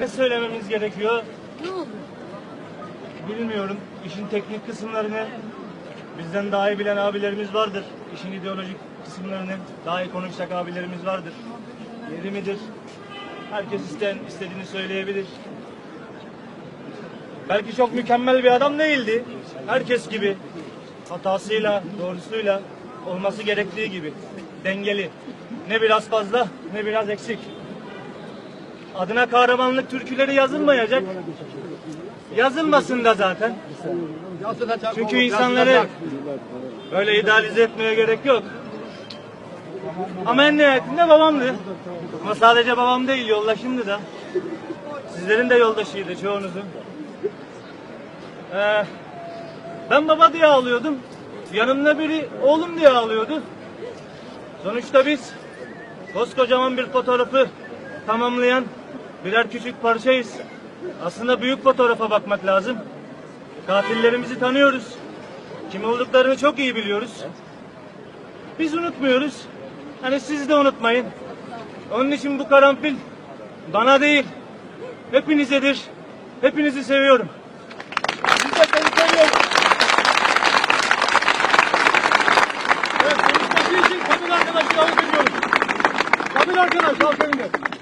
Ne söylememiz gerekiyor Ne oldu? bilmiyorum. İşin teknik kısımlarını bizden daha iyi bilen abilerimiz vardır. İşin ideolojik kısımlarını daha iyi konuşacak abilerimiz vardır. Yeri midir? Herkes isteyen istediğini söyleyebilir. Belki çok mükemmel bir adam değildi. Herkes gibi. Hatasıyla, doğrusuyla olması gerektiği gibi. Dengeli. Ne biraz fazla ne biraz eksik. Adına kahramanlık türküleri yazılmayacak. Yazılmasın da zaten. Çünkü insanları böyle idealize etmeye gerek yok. Ama en nihayetinde babamdı. Ama sadece babam değil yoldaşımdı da. Sizlerin de yoldaşıydı çoğunuzun. Ee, ben baba diye ağlıyordum. Yanımda biri oğlum diye ağlıyordu. Sonuçta biz koskocaman bir fotoğrafı tamamlayan birer küçük parçayız. Aslında büyük fotoğrafa bakmak lazım. Katillerimizi tanıyoruz. Kim olduklarını çok iyi biliyoruz. Biz unutmuyoruz. Hani siz de unutmayın. Onun için bu karanfil bana değil, hepinizedir. Hepinizi seviyorum. Biz de seni seviyoruz. Evet, için Kamil arkadaşı davet ediyoruz. Kamil arkadaş, halk önünde.